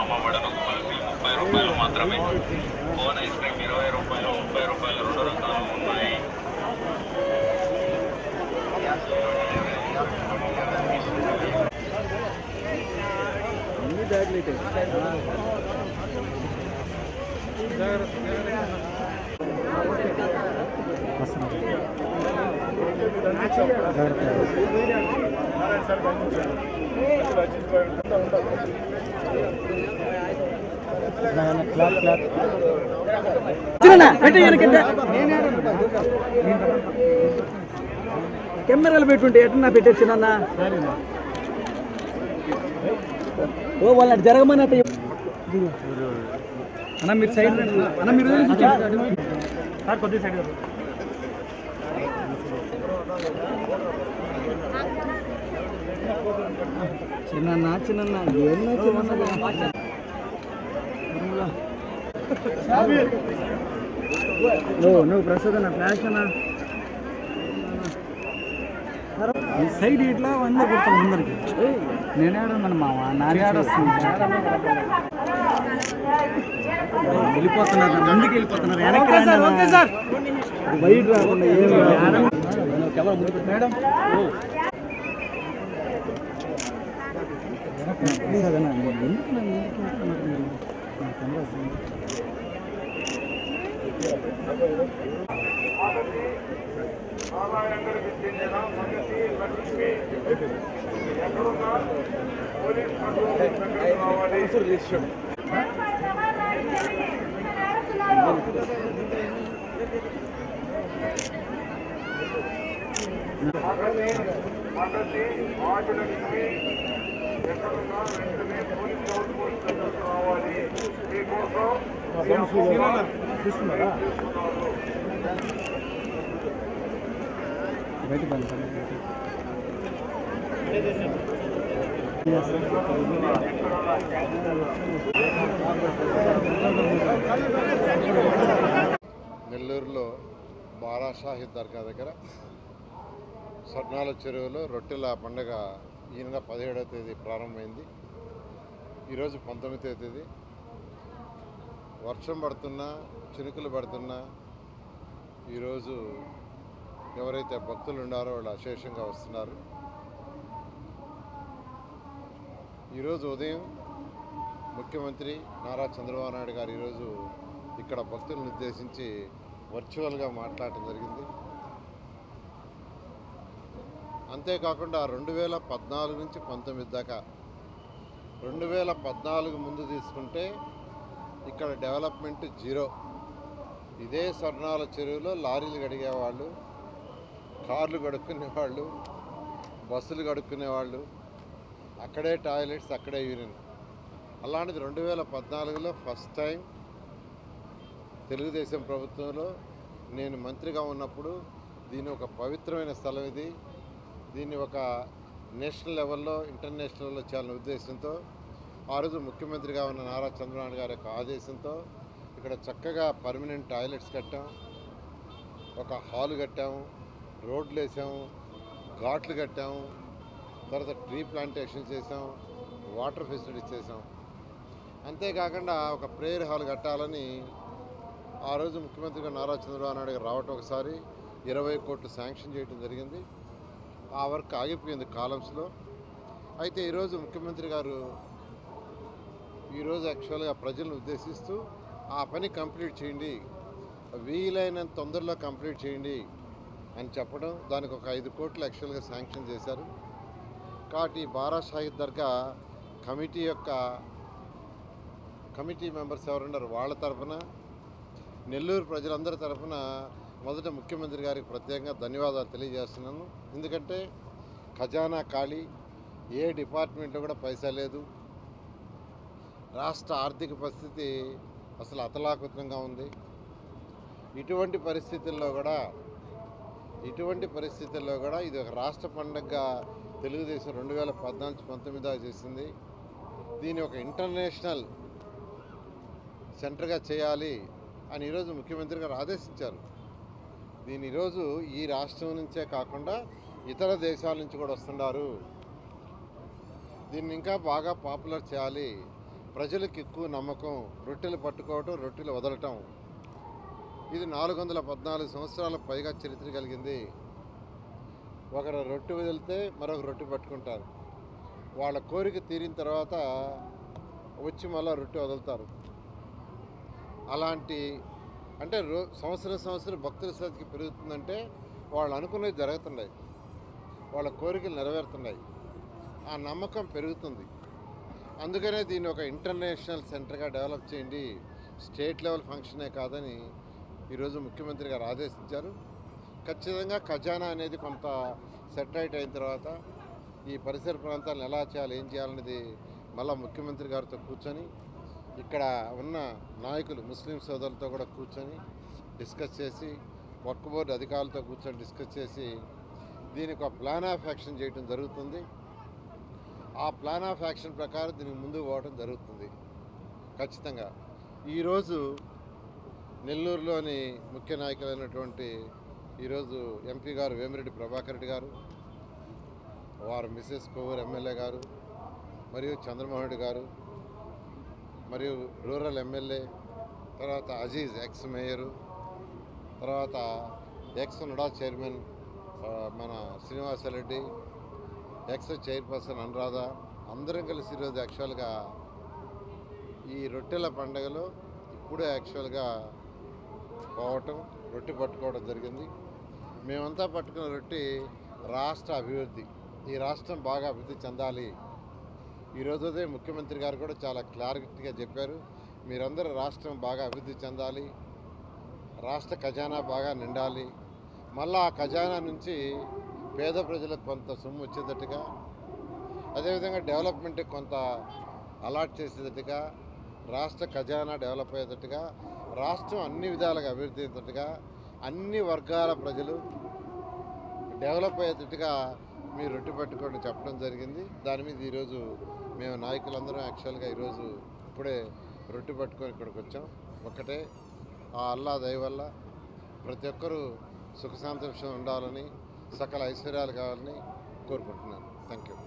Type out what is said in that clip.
అమ్మబడను కుల్ఫీ ముప్పై రూపాయలు మాత్రమే కోన్ ఐస్ క్రీమ్ ఇరవై రూపాయలు ముప్పై రూపాయలు రెండు రకాలు ఉన్నాయి అన్ని బ్యాగ్లు ఇటే కెమెరాలు పెట్టుంటే ఎట్లా పెట్టచ్చు ఓ వాళ్ళ జరగమని అట్ట అన్న మీరు సైడ్ అన్న మీరు సార్ కొద్దిగా సైడ్ చిన్న చిన్న నువ్వు ఫ్లాష్ అన్న ఈ సైడ్ ఇట్లా వంద కొడతాం ముందరికి నేనే ఆడున్నాను మామ వెళ్ళిపోతున్నారు ముందుకు వెళ్ళిపోతున్నారు. వెనక్కి రండి అన్న. బయట రాకుండా ఏం మేడం ప్లీజ్ అదన్నా ఎందుకు నన్ను ఎందుకు వెళ్తున్నారు మీరు? నా కెమెరా అసలు. బయట నెల్లూరులో బారాషాహి దర్గా దగ్గర స్వర్ణాల చెరువులో రొట్టెల పండుగ ఈ నెల పదిహేడవ తేదీ ప్రారంభమైంది. ఈరోజు పంతొమ్మిదవ తేదీ. వర్షం పడుతున్నా చినుకులు పడుతున్నా ఈరోజు ఎవరైతే భక్తులు ఉన్నారో వాళ్ళు అశేషంగా వస్తున్నారు. ఈరోజు ఉదయం ముఖ్యమంత్రి నారా చంద్రబాబు నాయుడు గారు ఈరోజు ఇక్కడ భక్తులను ఉద్దేశించి వర్చువల్గా మాట్లాడటం జరిగింది. అంతేకాకుండా రెండు వేల పద్నాలుగు నుంచి పంతొమ్మిది దాకా రెండు వేల పద్నాలుగు ముందు తీసుకుంటే ఇక్కడ డెవలప్మెంట్ జీరో. ఇదే స్వర్ణాల చెరువులో లారీలు గడిగేవాళ్ళు కార్లు గడుక్కునేవాళ్ళు బస్సులు గడుక్కునేవాళ్ళు అక్కడే టాయిలెట్స్ అక్కడే యూరిన్. అలాంటిది రెండు వేల పద్నాలుగులో ఫస్ట్ టైం తెలుగుదేశం ప్రభుత్వంలో నేను మంత్రిగా ఉన్నప్పుడు దీని ఒక పవిత్రమైన స్థలం ఇది. దీన్ని ఒక నేషనల్ లెవెల్లో ఇంటర్నేషనల్ లెవెల్లో చేయాలనే ఉద్దేశంతో ఆ రోజు ముఖ్యమంత్రిగా ఉన్న నారా చంద్రబాబు గారి యొక్క ఆదేశంతో ఇక్కడ చక్కగా పర్మనెంట్ టాయిలెట్స్ కట్టాం ఒక హాల్ కట్టాము రోడ్లు వేసాము ఘాట్లు కట్టాము తర్వాత ట్రీ ప్లాంటేషన్ చేసాం వాటర్ ఫెసిలిటీస్ చేసాం. అంతేకాకుండా ఒక ప్రేయర్ హాల్ కట్టాలని ఆ రోజు ముఖ్యమంత్రిగా నారా చంద్రబాబు నాయుడు గారు రావటం ఒకసారి ఇరవై కోట్లు శాంక్షన్ చేయడం జరిగింది. ఆ వర్క్ ఆగిపోయింది కాలమ్స్లో. అయితే ఈరోజు ముఖ్యమంత్రి గారు ఈరోజు యాక్చువల్గా ప్రజలను ఉద్దేశిస్తూ ఆ పని కంప్లీట్ చేయండి వీలైనంత తొందరలో కంప్లీట్ చేయండి అని చెప్పడం దానికి ఒక ఐదు కోట్లు యాక్చువల్గా శాంక్షన్ చేశారు. కాబట్టి బారా షాహిద్ దర్గా కమిటీ యొక్క కమిటీ మెంబర్స్ ఎవరున్నారు వాళ్ళ తరఫున నెల్లూరు ప్రజలందరి తరఫున మొదట ముఖ్యమంత్రి గారికి ప్రత్యేకంగా ధన్యవాదాలు తెలియజేస్తున్నాను. ఎందుకంటే ఖజానా ఖాళీ ఏ డిపార్ట్మెంట్లో కూడా పైసా లేదు. రాష్ట్ర ఆర్థిక పరిస్థితి అసలు అతలాకుతంగా ఉంది. ఇటువంటి పరిస్థితుల్లో కూడా ఇటువంటి పరిస్థితుల్లో కూడా ఇది ఒక రాష్ట్ర పండుగగా తెలుగుదేశం రెండు వేల పద్నాలుగు పంతొమ్మిదిగా చేసింది. దీన్ని ఒక ఇంటర్నేషనల్ సెంటర్గా చేయాలి అని ఈరోజు ముఖ్యమంత్రి గారు ఆదేశించారు. దీని ఈరోజు ఈ రాష్ట్రం నుంచే కాకుండా ఇతర దేశాల నుంచి కూడా వస్తున్నారు దీన్ని ఇంకా బాగా పాపులర్ చేయాలి. ప్రజలకు ఎక్కువ నమ్మకం రొట్టెలు పట్టుకోవటం రొట్టెలు వదలటం. ఇది నాలుగు వందల పద్నాలుగు సంవత్సరాల పైగా చరిత్ర కలిగింది. ఒకరు రొట్టె వదిలితే మరొక రొట్టె పట్టుకుంటారు. వాళ్ళ కోరిక తీరిన తర్వాత వచ్చి మళ్ళీ రొట్టె వదులుతారు. అలాంటి అంటే రో సంవత్సరం సంవత్సరం భక్తుల సంఖ్య పెరుగుతుందంటే వాళ్ళు అనుకునేవి జరుగుతున్నాయి. వాళ్ళ కోరికలు నెరవేరుతున్నాయి. ఆ నమ్మకం పెరుగుతుంది. అందుకనే దీన్ని ఒక ఇంటర్నేషనల్ సెంటర్గా డెవలప్ చేయండి. స్టేట్ లెవెల్ ఫంక్షనే కాదని ఈరోజు ముఖ్యమంత్రి గారు ఆదేశించారు. ఖచ్చితంగా ఖజానా అనేది కొంత సెటరైట్ అయిన తర్వాత ఈ పరిసర ప్రాంతాలను ఎలా చేయాలి ఏం చేయాలనేది మళ్ళా ముఖ్యమంత్రి గారితో కూర్చొని ఇక్కడ ఉన్న నాయకులు ముస్లిం సోదరులతో కూడా కూర్చొని డిస్కస్ చేసి వర్క్ బోర్డు అధికారులతో కూర్చొని డిస్కస్ చేసి దీనికి ఒక ప్లాన్ ఆఫ్ యాక్షన్ చేయడం జరుగుతుంది. ఆ ప్లాన్ ఆఫ్ యాక్షన్ ప్రకారం దీనికి ముందుకు పోవడం జరుగుతుంది. ఖచ్చితంగా. ఈరోజు నెల్లూరులోని ముఖ్య నాయకులైనటువంటి ఈరోజు ఎంపీ గారు వేమిరెడ్డి ప్రభాకర్ రెడ్డి గారు వారు మిసెస్ కొవ్వూరు ఎమ్మెల్యే గారు మరియు చంద్రమోహన్ రెడ్డి గారు మరియు రూరల్ ఎమ్మెల్యే తర్వాత అజీజ్ ఎక్స్ మేయరు తర్వాత ఎక్స్ నుడా చైర్మన్ మన శ్రీనివాసరెడ్డి ఎక్స్ చైర్పర్సన్ అనురాధ అందరం కలిసి ఈరోజు యాక్చువల్గా ఈ రొట్టెల పండుగలో ఇప్పుడే యాక్చువల్గా పోవటం రొట్టె పట్టుకోవడం జరిగింది. మేమంతా పట్టుకున్న రొట్టె రాష్ట్ర అభివృద్ధి ఈ రాష్ట్రం బాగా అభివృద్ధి చెందాలి ఈరోజు ఉదయం ముఖ్యమంత్రి గారు కూడా చాలా క్లారిటీగా చెప్పారు. మీరందరూ రాష్ట్రం బాగా అభివృద్ధి చెందాలి. రాష్ట్ర ఖజానా బాగా నిండాలి. మళ్ళా ఆ ఖజానా నుంచి పేద ప్రజలకు కొంత సొమ్ము వచ్చేటట్టుగా అదేవిధంగా డెవలప్మెంట్కి కొంత అలాట్ చేసేటట్టుగా రాష్ట్ర ఖజానా డెవలప్ అయ్యేటట్టుగా రాష్ట్రం అన్ని విధాలుగా అభివృద్ధి అయ్యేటట్టుగా అన్ని వర్గాల ప్రజలు డెవలప్ అయ్యేటట్టుగా మీరు రొట్టె పట్టుకోండి చెప్పడం జరిగింది. దాని మీద ఈరోజు మేము నాయకులందరం యాక్చువల్గా ఈరోజు ఇప్పుడే రొట్టె పట్టుకొని ఇక్కడికి వచ్చాం. ఒక్కటే ఆ అల్లా దయ వల్ల ప్రతి ఒక్కరూ సుఖ సంతోషం ఉండాలని సకల ఐశ్వర్యాలు కావాలని కోరుకుంటున్నాను. Thank you